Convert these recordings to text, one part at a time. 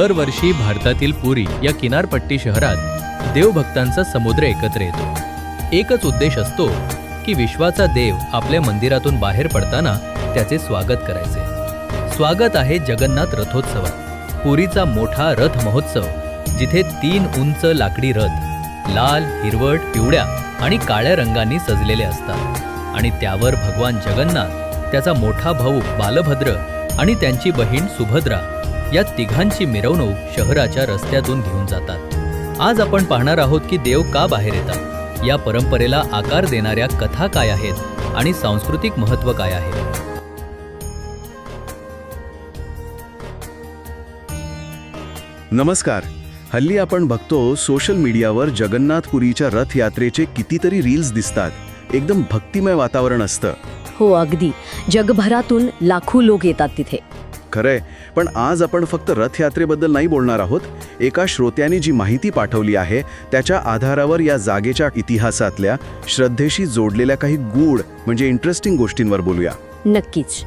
दरवर्षी भारतातील पुरी या किनारपट्टी शहरात देवभक्तांचा समुद्र एकत्र येतो. एकच उद्देश असतो की विश्वाचा देव आपल्या मंदिरातून बाहेर पडताना त्याचे स्वागत करायचे. स्वागत आहे जगन्नाथ रथोत्सवात. पुरीचा मोठा रथ महोत्सव जिथे तीन उंच लाकडी रथ लाल हिरवट पिवळ्या आणि काळ्या रंगांनी सजलेले असतात. आणि त्यावर भगवान जगन्नाथ त्याचा मोठा भाऊ बालभद्र आणि त्यांची बहीण सुभद्रा या तिघांची मिरवणूक शहराच्या रस्त्यातून घेऊन जातात. आज आपण पाहणार आहोत की देव का बाहेर येतात? या परंपरेला आकार देणाऱ्या कथा काय आहेत आणि सांस्कृतिक महत्त्व काय आहे? नमस्कार. हल्ली आपण बघतो सोशल मीडियावर जगन्नाथपुरीच्या रथयात्रेचे कितीतरी रील्स दिसतात. एकदम भक्तिमय वातावरण असतं. हो अगदी. जगभरातून लाखो लोक येतात तिथे. खरंय. पण आज आपण फक्त रथयात्रेबद्दल नाही बोलणार आहोत. एका श्रोत्याने जी माहिती पाठवली आहे त्याच्या आधारावर या जागेच्या इतिहासातल्या श्रद्धेशी जोडलेल्या काही गूढ म्हणजे इंटरेस्टिंग गोष्टींवर बोलूया. नक्कीच.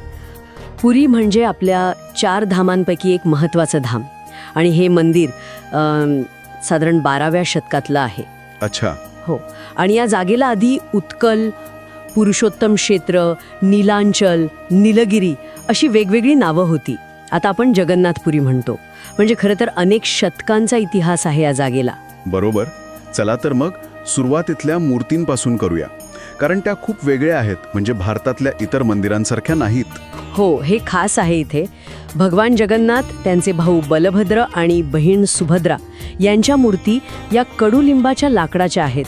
पुरी म्हणजे आपल्या चार धामांपैकी एक महत्त्वाचं धाम. आणि हे मंदिर साधारण बाराव्या शतकातलं आहे. अच्छा. हो. आणि या जागेला आधी उत्कल पुरुषोत्तम क्षेत्र नीलांचल नीलगिरी अशी वेगवेगळी नावं होती. आता आपण जगन्नाथपुरी म्हणतो. म्हणजे खरं तर अनेक शतकांचा इतिहास आहे या जागेला. बरोबर. चला तर मग सुरुवातीतल्या मूर्तींपासून करूया. कारण त्या खूप वेगळ्या आहेत. म्हणजे भारतातल्या इतर मंदिरांसारख्या नाहीत. हो हे खास आहे इथे. भगवान जगन्नाथ त्यांचे भाऊ बलभद्र आणि बहीण सुभद्रा यांच्या मूर्ती या कडुलिंबाच्या लाकडाच्या आहेत.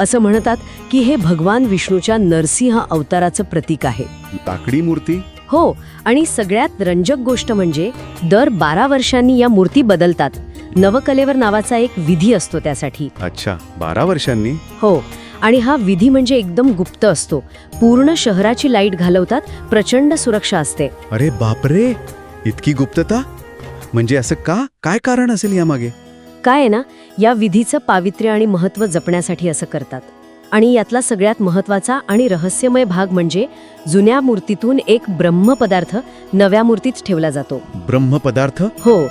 असं म्हणतात की हे भगवान विष्णूच्या नरसिंह अवताराचं प्रतीक आहे. लाकडी मूर्ती? हो आणि सगळ्यात रंजक गोष्ट म्हणजे दर बारा वर्षांनी या मूर्ती बदलतात. नवकलेवर नावाचा एक विधी असतो त्यासाठी. अच्छा बारा वर्षांनी? हो आणि हा विधी म्हणजे एकदम गुप्त असतो. पूर्ण शहराची लाइट घालवतात प्रचंड सुरक्षा असते. अरे बापरे! इतकी गुप्तता? म्हणजे असं का? काय कारण असेल यामागे? काय आहे ना या विधीचं पावित्र्य आणि महत्त्व जपण्यासाठी असं करतात. आणि यातला सगळ्यात महत्त्वाचा आणि रहस्यमय भाग म्हणजे जुन्या मूर्तीतून एक ब्रह्मपदार्थ नव्या मूर्तीत ठेवला जातो. ब्रह्मपदार्थ हो.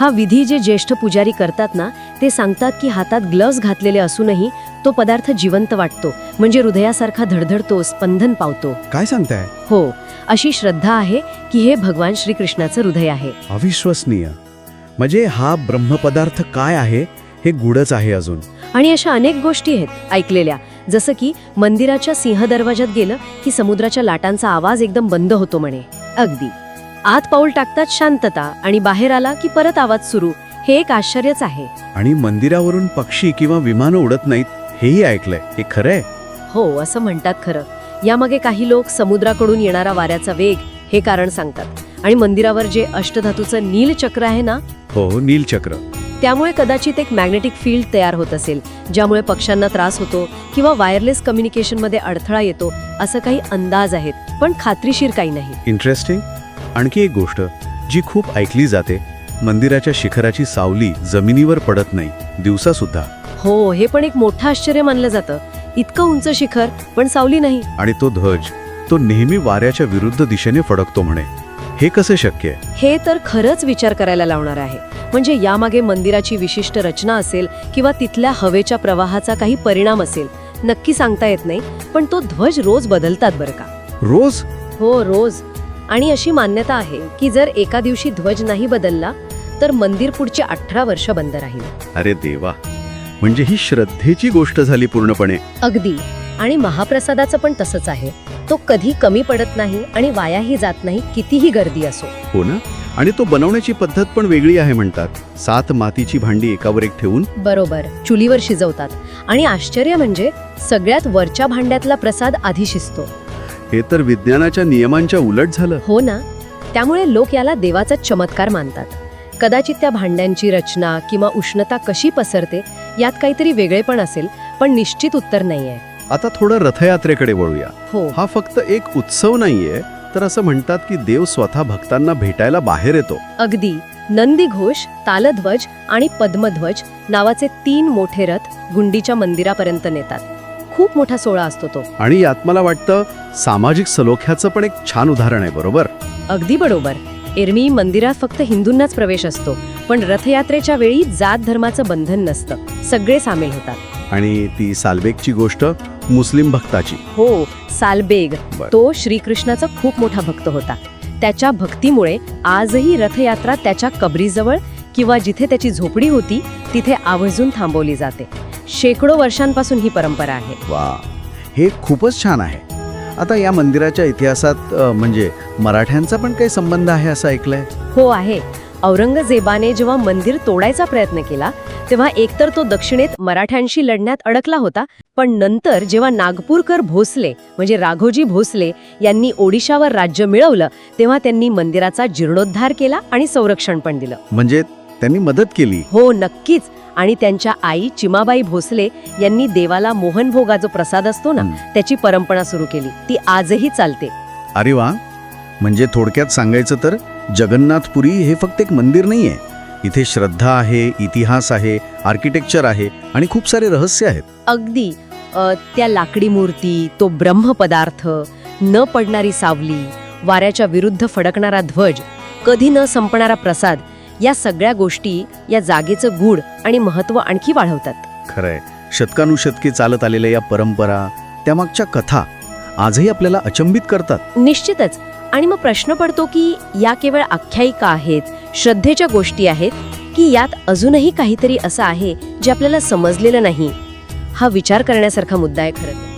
हा विधी जे ज्येष्ठ पुजारी करतात ना ते सांगतात की हातात ग्लव्स घातलेले असूनही तो पदार्थ जिवंत वाटतो. म्हणजे हृदयासारखा धडधडतो स्पंदन पावतो. काय सांगताय? हो. अशी श्रद्धा आहे की हे भगवान श्रीकृष्णाचं हृदय आहे. अविश्वसनीय. म्हणजे हा ब्रह्मपदार्थ काय आहे हे गुडच आहे अजून. आणि अशा अनेक गोष्टी आहेत ऐकलेल्या. जसं की मंदिराच्या सिंह दरवाजात गेलं की समुद्राच्या लाटांचा आवाज एकदम बंद होतो म्हणे. अगदी. आत पाऊल टाकतात शांतता आणि बाहेर आला की परत आवाज सुरू. हे एक आश्चर्यच आहे. आणि मंदिरावरून पक्षी किंवा विमानं उडत नाहीत हेही ऐकलंय. हे खरंय? हो असं म्हणतात खरं. यामागे काही लोक समुद्राकडून येणारा वाऱ्याचा वेग हे कारण सांगतात. आणि मंदिरावर जे अष्टधातूचं नील चक्र आहे ना हो नीलचक्र त्यामुळे कदाचित एक मॅग्नेटिक फील्ड तयार होत असेल ज्यामुळे पक्ष्यांना त्रास होतो किंवा वायरलेस कम्युनिकेशनमध्ये अडथळा येतो असं काही अंदाज आहेत पण खात्रीशीर काही नाही. इंटरेस्टिंग आणखी एक गोष्ट जी खूप ऐकली जाते मंदिराच्या शिखराची सावली जमिनीवर पडत नाही दिवसा सुद्धा हो हे पण एक मोठं आश्चर्य मानलं जातं. इतकं उंच शिखर पण सावली नाही. आणि तो ध्वज तो नेहमी वाऱ्याच्या विरुद्ध दिशेने फडकतो म्हणे. हे कसं शक्य हे तर खरंच विचार करायला लावणार आहे. म्हणजे यामागे मंदिराची विशिष्ट रचना असेल किंवा तिथल्या हवेच्या प्रवाहाचा काही परिणाम असेल नक्की सांगता येत नाही पण तो ध्वज रोज बदलतात बरं का. रोज? हो रोज. आणि अशी मान्यता आहे की जर एका दिवशी ध्वज नाही बदलला तर मंदिर पुढची अठरा वर्ष बंद राहील. अरे देवा. म्हणजे ही श्रद्धेची गोष्ट झाली पूर्णपणे. अगदी. आणि महाप्रसादाचं पण तसंच आहे. तो कधी कमी पडत नाही आणि वायाही जात नाही कितीही गर्दी असो. हो ना? आणि तो बनवण्याची पद्धत पण वेगळी आहे म्हणतात. सात मातीची भांडी एकावर एक ठेवून. बरोबर. चुलीवर शिजवतात. आणि आश्चर्य म्हणजे सगळ्यात वरच्या भांड्यातला प्रसाद आधी शिजतो. हे तर विज्ञानाच्या नियमांच्या उलट झालं. हो ना? त्यामुळे लोक याला देवाचा चमत्कार मानतात. कदाचित त्या भांड्यांची रचना किंवा उष्णता कशी पसरते यात काहीतरी वेगळेपण असेल पण निश्चित उत्तर नाहीये. आता थोडं रथयात्रेकडे वळूया. हो. हा फक्त एक उत्सव नाहीये तर असं म्हणतात की देव स्वतः भक्तांना भेटायला बाहेर येतो. अगदी. नंदी घोष तालध्वज आणि पद्मध्वज नावाचे तीन मोठे रथ गुंडीच्या मंदिरापर्यंत नेतात. खूप मोठा सोहळा असतो तो. आणि यात मला वाटतं सामाजिक सलोख्याचं पण एक छान उदाहरण आहे बरोबर? अगदी बरोबर. एरमी मंदिरात फक्त हिंदूंनाच प्रवेश असतो पण पण रथयात्रेच्या वेळी जात धर्माचं बंधन नसतं. सगळे सामील होतात. आणि ती सालबेगची गोष्ट मुस्लिम भक्ताची. हो सालबेग. तो श्रीकृष्णाचा खूप मोठा भक्त होता. त्याच्या भक्तीमुळे आजही रथयात्रा त्याच्या कबरीजवळ किंवा जिथे त्याची झोपडी होती तिथे आवर्जून थांबवली जाते. शेकडो वर्षांपासून ही परंपरा आहे. वा. हे खूपच छान आहे. आता या मंदिराच्या इतिहासात म्हणजे मराठ्यांचा पण काही संबंध आहे असं ऐकलंय? हो आहे. औरंगजेबाने जेव्हा मंदिर तोडायचा प्रयत्न केला तेव्हा एकतर तो दक्षिणेत मराठ्यांशी लढण्यात अडकला होता पण नंतर जेव्हा नागपूरकर भोसले म्हणजे राघोजी भोसले यांनी ओडिशावर राज्य मिळवलं तेव्हा त्यांनी मंदिराचा जीर्णोद्धार केला आणि संरक्षण पण दिलं. म्हणजे त्यांनी मदत केली? हो नक्कीच. आणि त्यांच्या आई चिमाबाई भोसले यांनी देवाला मोहनभोगा जो प्रसाद असतो ना. त्याची परंपरा सुरू केली. ती आजही चालते. अरे वा! म्हणजे थोडक्यात सांगायचं तर जगन्नाथपुरी हे फक्त एक मंदिर नाहीये. इथे श्रद्धा आहे इतिहास आहे आर्किटेक्चर आहे आणि खूप सारे रहस्य आहेत. अगदी. अ, त्या लाकडी मूर्ती तो ब्रह्मपदार्थ न पडणारी सावली वाऱ्याच्या विरुद्ध फडकणारा ध्वज कधी न संपणारा प्रसाद या सगळ्या गोष्टी या जागेचं गूढ आणि महत्त्व आणखी वाढवतात. खरंय. शतकानुशतके चालत आलेल्या या परंपरा त्यामागच्या कथा आजही आपल्याला अचंबित करतात. निश्चितच. आणि मग प्रश्न पडतो की या केवळ आख्यायिका आहेत श्रद्धेच्या गोष्टी आहेत की यात अजूनही काहीतरी असं आहे जे आपल्याला समजलेलं नाही हा विचार करण्यासारखा मुद्दा आहे खरं तर.